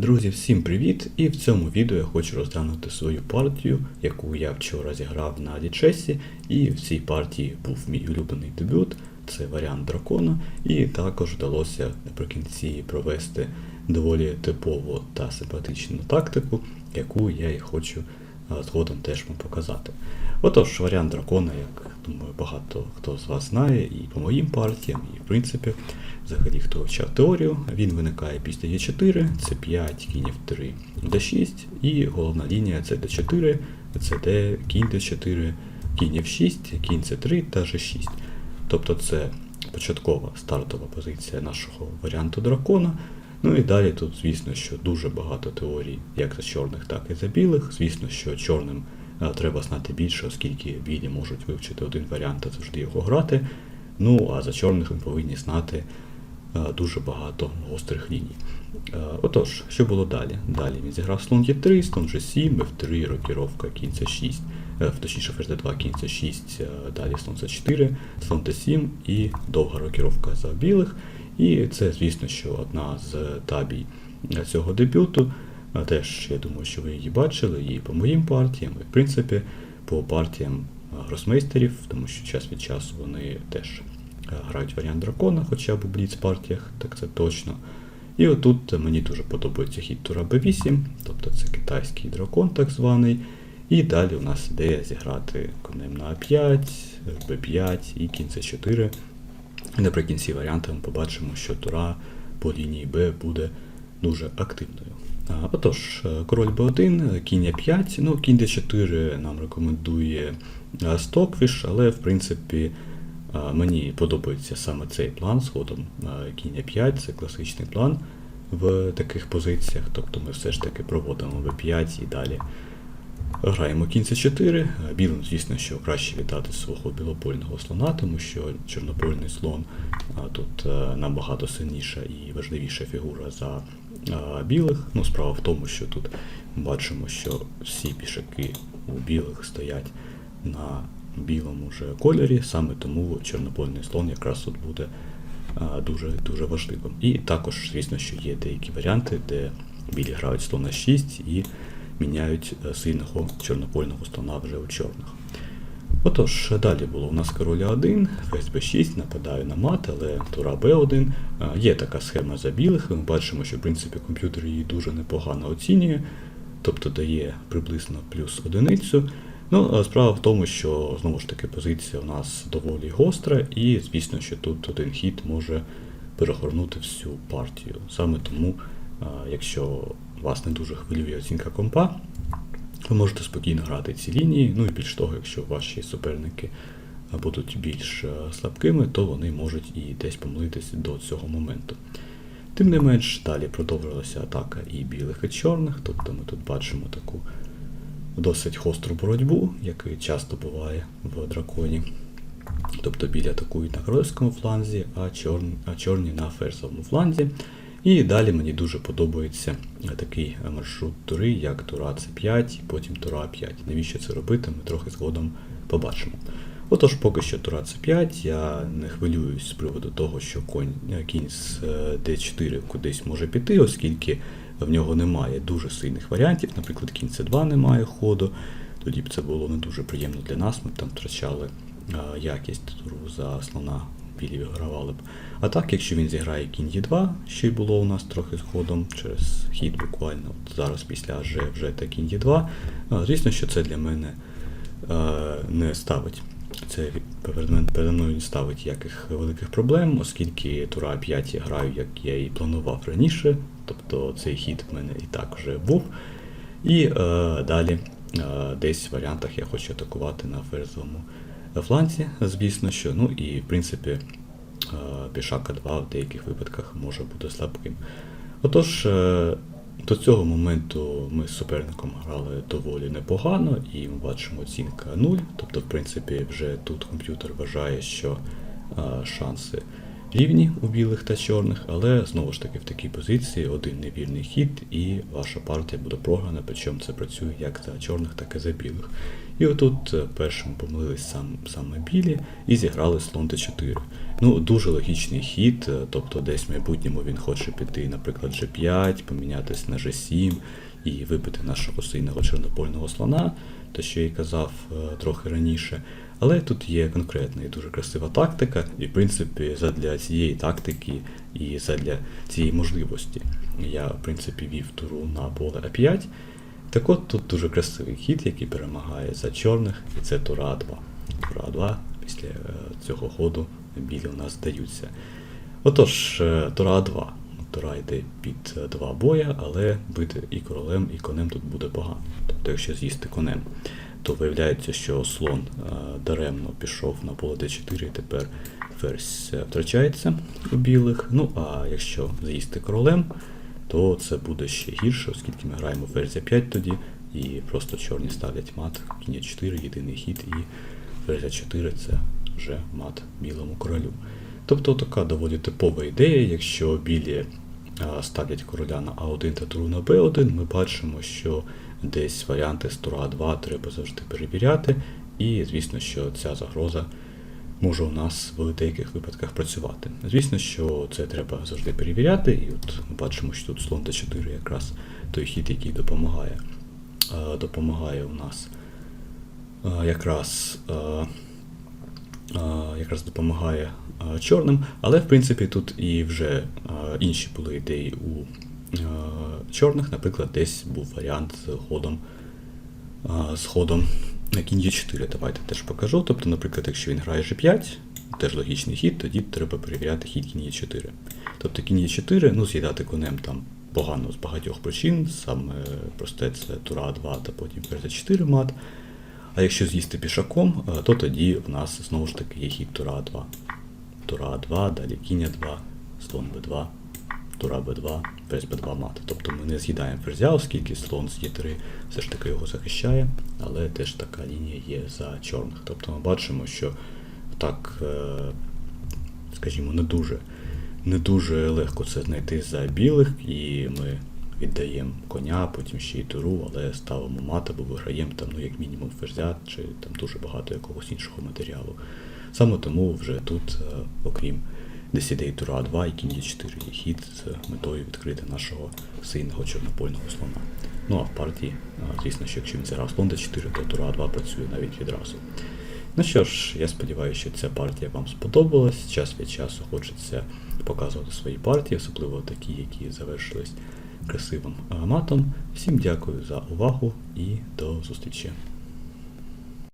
Друзі, всім привіт! І в цьому відео я хочу розглянути свою партію, яку я вчора зіграв на Дічесі, І в цій партії був мій улюблений дебют, це варіант дракона, і також вдалося наприкінці провести доволі типову та симпатичну тактику, яку я і хочу згодом теж вам показати. Отож, варіант дракона, як думаю, багато хто з вас знає, і по моїм партіям, і в принципі, взагалі хто вивчав теорію, він виникає після Е4, це 5, кінь F3, D6, і головна лінія це D4, це D, кінь D4, кінь F6, кінь C3 та G6. Тобто це початкова стартова позиція нашого варіанту дракона. Ну і далі тут, звісно, що дуже багато теорій, як за чорних, так і за білих. Звісно, що чорним е, треба знати більше, оскільки білі можуть вивчити один варіант та завжди його грати. Ну а за чорних ми повинні знати е, дуже багато гострих ліній. Е, Отож, що було далі? Далі він зіграв слон Е3, слон G7, F3, рокіровка, кінь C6, е, точніше ферзь D2, кінь C6, е, далі слон C4, слон T7 і довга рокіровка за білих. І це, звісно, що одна з табій цього дебюту. Теж, я думаю, що ви її бачили і по моїм партіям, і в принципі по партіям гросмейстерів, тому що час від часу вони теж грають варіант дракона, хоча б у бліц партіях, так це точно. І отут мені дуже подобається хід тура b8, тобто це китайський дракон так званий. І далі у нас ідея зіграти конем на А5, Б5 і кінь С4. І наприкінці варіанту ми побачимо, що тура по лінії Б буде дуже активною. Отож, е, король Б1, кінь Е5, ну кінь Д4 нам рекомендує е, Стоквіш, але в принципі е, мені подобається саме цей план згодом. Е, Кінь Е5 це класичний план в таких позиціях, тобто ми все ж таки проводимо Б5 і далі Граємо кінь С4. Білим, звісно, що краще віддати свого білопольного слона, тому що чорнопольний слон тут набагато сильніша і важливіша фігура за білих. Ну, справа в тому, що тут бачимо, що всі пішаки у білих стоять на білому же кольорі, саме тому чорнопольний слон якраз тут буде дуже дуже важливим. І також, звісно, що є деякі варіанти, де білі грають слона 6 і міняють е, сильного чорнопольного слона вже у чорних. Отож, далі було у нас король А1, ферзь Б6, нападаю на мат, але тура Б1. Е, Є така схема за білих, ми бачимо, що в принципі комп'ютер її дуже непогано оцінює, тобто дає приблизно плюс одиницю. Ну, справа в тому, що знову ж таки позиція у нас доволі гостра, і звісно, що тут один хід може перегорнути всю партію. Саме тому, е, якщо вас не дуже хвилює оцінка компа, ви можете спокійно грати ці лінії. Ну і більш того, якщо ваші суперники будуть більш е, слабкими, то вони можуть і десь помилитись до цього моменту. Тим не менш, далі продовжилася атака і білих, і чорних, тобто ми тут бачимо таку досить гостру боротьбу, яка часто буває в драконі. Тобто білі атакують на королевському фланзі, а чорні, а чорні на ферзовому фланзі. І далі мені дуже подобається такий маршрут тури, як тура С5, потім тура 5. Навіщо це робити, ми трохи згодом побачимо. Отож, поки що тура С5, я не хвилююсь з приводу того, що конь, кінь з е, D4 кудись може піти, оскільки в нього немає дуже сильних варіантів. Наприклад, кінь С2 немає ходу. Тоді б це було не дуже приємно для нас, ми б там втрачали е, якість туру за слона білі б. А так, якщо він зіграє кінь Е2, що й було у нас трохи згодом, через хід буквально от зараз після АЖ вже та кінь Е2, звісно, що це для мене е, не ставить. Це передо мною не ставить ніяких великих проблем, оскільки тура 5 я граю, як я і планував раніше, тобто цей хід в мене і так вже був. І е, далі е, десь в варіантах я хочу атакувати на ферзовому фланзі, звісно, що. Ну і в принципі е, пішака 2 в деяких випадках може бути слабким. Отож, е, до цього моменту ми з суперником грали доволі непогано, і ми бачимо оцінка 0. Тобто, в принципі, вже тут комп'ютер вважає, що е, шанси рівні у білих та чорних, але знову ж таки в такій позиції один невірний хід, і ваша партія буде програна, причому це працює як за чорних, так і за білих. І отут е, першим помилились сам, саме білі і зіграли слон Т4. Ну, дуже логічний хід, е, тобто десь в майбутньому він хоче піти, наприклад, G5, помінятись на G7 і вибити нашого сильного чорнопольного слона, те, що я казав е, трохи раніше. Але тут є конкретна і дуже красива тактика, і в принципі задля цієї тактики і задля цієї можливості я в принципі вів туру на поле А5. Так от тут дуже красивий хід, який перемагає за чорних, і це тура А2. Тура А2 після е, цього ходу білі у нас здаються. Отож, е, тура А2. Тура йде під е, два боя, але бити і королем, і конем тут буде погано. Тобто, якщо з'їсти конем, то виявляється, що слон е, даремно пішов на поле d4 і тепер ферзь е, втрачається у білих. Ну а якщо з'їсти королем, то це буде ще гірше, оскільки ми граємо ферзь 5 тоді, і просто чорні ставлять мат, кінь 4 єдиний хід, і ферзь 4 це вже мат білому королю. Тобто така доволі типова ідея, якщо білі ставлять короля на А1 та туру на Б1, ми бачимо, що десь варіанти з тура А2 треба завжди перевіряти, і звісно, що ця загроза може у нас в деяких випадках працювати. Звісно, що це треба завжди перевіряти, і от ми бачимо, що тут слон Т4 якраз той хід, який допомагає, допомагає у нас якраз. а, а, якраз допомагає чорним, але в принципі тут і вже інші були ідеї у чорних. Наприклад, десь був варіант з ходом з ходом на кінь Е4. Давайте теж покажу. Тобто, наприклад, якщо він грає G5, теж логічний хід, тоді треба перевіряти хід кінь Е4. Тобто кінь Е4, ну, з'їдати конем там погано з багатьох причин, саме просте це тура А2 та потім ферзь 4 мат. А якщо з'їсти пішаком, е, то тоді в нас знову ж таки є хід тура А2. Тура А2, далі кінь А2, слон Б2, тура Б2, ферзь Б2 мат. Тобто ми не з'їдаємо ферзя, оскільки слон з Е3 все ж таки його захищає, але теж така лінія є за чорних. Тобто ми бачимо, що так, е, скажімо, не дуже, не дуже легко це знайти за білих, і ми віддаємо коня, потім ще й туру, але ставимо мат або виграємо там, ну, як мінімум ферзя, чи там дуже багато якогось іншого матеріалу. Саме тому вже тут, е, окрім десь ідей тура 2 і кінь є 4 є хід з метою відкрити нашого сильного чорнопольного слона. Ну а в партії, звісно, що якщо він зіграв слон d4, то тура 2 працює навіть відразу. Ну що ж, я сподіваюся, що ця партія вам сподобалась. Час від часу хочеться показувати свої партії, особливо такі, які завершились красивим матом. Всім дякую за увагу і до зустрічі.